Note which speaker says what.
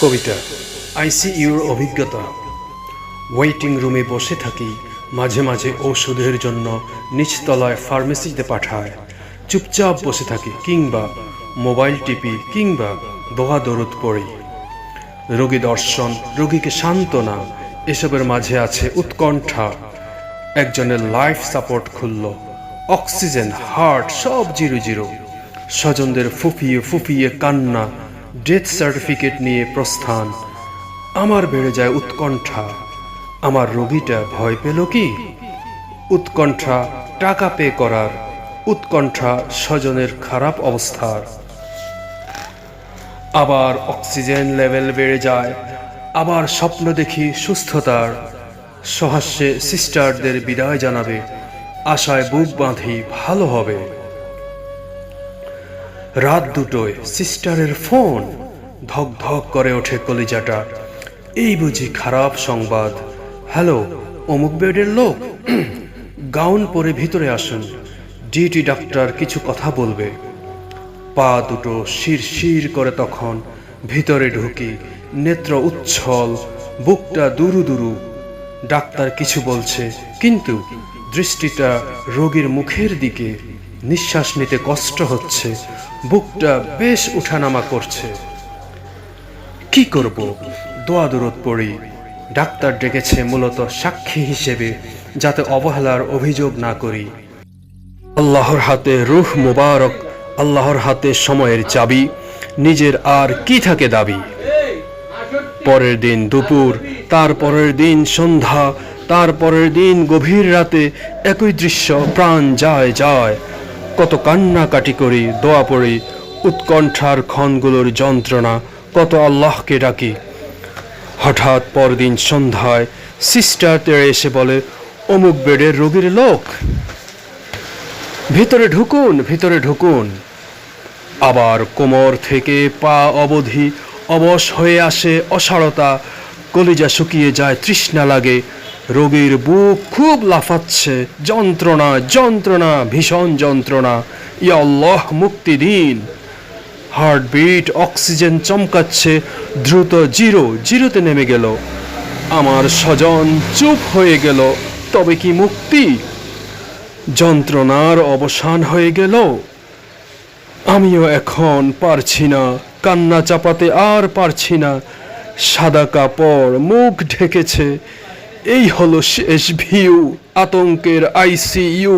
Speaker 1: কবিতা। আইসিইউর অভিজ্ঞতা। ওয়েটিং রুমে বসে থাকি, মাঝে মাঝে ঔষধের জন্য নিচতলায় ফার্মেসিতে পাঠায়। চুপচাপ বসে থাকি, কিংবা মোবাইল টিপি, কিংবা দোয়া দরদ পড়ি। রোগী দর্শন, রোগীকে সান্ত্বনা, এসবের মাঝে আছে উৎকণ্ঠা। একজনের লাইফ সাপোর্ট খুলল। অক্সিজেন হার্ট সব জিরো জিরো। স্বজনদের ফুফিয়ে ফুফিয়ে কান্না ডেথ সার্টিফিকেট নিয়ে প্রস্থান। আমার বেড়ে যায় উৎকণ্ঠা। আমার রোগীটা ভয় পেল কি? উৎকণ্ঠা টাকা পে করার, উৎকণ্ঠা স্বজনের খারাপ অবস্থার। আবার অক্সিজেন লেভেল বেড়ে যায়, আবার স্বপ্ন দেখি সুস্থতার। সহাস্যে সিস্টারদের বিদায় জানাবে, আশায় বুক বাঁধি ভালো হবে। রাত দুটোয় সিস্টারের ফোন ধক ধক করে ওঠে কলিজাটা। এই বুঝি খারাপ সংবাদ। হ্যালো, অমুক বেডের লোক? গাউন পরে ভিতরে আসুন। ডিউটি ডাক্তার কিছু কথা বলবে। পা দুটো শির শির করে তখন ভিতরে ঢুকি, নেত্র উচ্ছল, বুকটা দুরু দুরু। ডাক্তার কিছু বলছে, কিন্তু দৃষ্টিটা রোগীর মুখের দিকে, নিঃশ্বাস নিতে কষ্ট হচ্ছে, বুকটা বেশ উঠানামা করছে। কি করব? দোয়া দূরত পড়ি। ডাক্তার ডেকেছে মূলত সাক্ষী হিসেবে, যাতে অবহেলার অভিযোগ না করি। আল্লাহর হাতে রুহ মুবারক, আল্লাহর হাতে সময়ের চাবি, নিজের আর কি থাকে দাবি? পরের দিন দুপুর তার পরের দিন সন্ধ্যা তার পরের দিন গভীর রাতে একই দৃশ্য, প্রাণ যায় যায়। কত কান্নাকাটি করি, দোয়া পড়ি, উৎকণ্ঠার ক্ষণগুলোর যন্ত্রণা, কত আল্লাহকে ডাকি। হঠাৎ পরদিন সন্ধ্যায় সিস্টার তেড়ে এসে বলে, অমুক বেডের রোগীর লোক? ভিতরে ঢুকুন ভিতরে ঢুকুন। আবার কোমর থেকে পা অবধি অবশ হয়ে আসে অসারতা, কলিজা শুকিয়ে যায় তৃষ্ণা লাগে রোগীর বুক খুব লাফাচ্ছে। যন্ত্রণা যন্ত্রণা, ভীষণ যন্ত্রণা। ইয়া আল্লাহ, মুক্তি দিন। হার্টবিট, অক্সিজেন চমকাচ্ছে। দ্রুত জিরো, জিরোতে নেমে গেল। আমার স্বজন চুপ হয়ে গেল। তবে কি মুক্তি? যন্ত্রণার অবসান হয়ে গেল। আমিও এখন পারছি না। কান্না চাপাতে আর পারছি না। সাদা কাপড়, মুখ ঢেকেছে। এই হলো শেষ ভিউ আতঙ্কের আইসিইউ।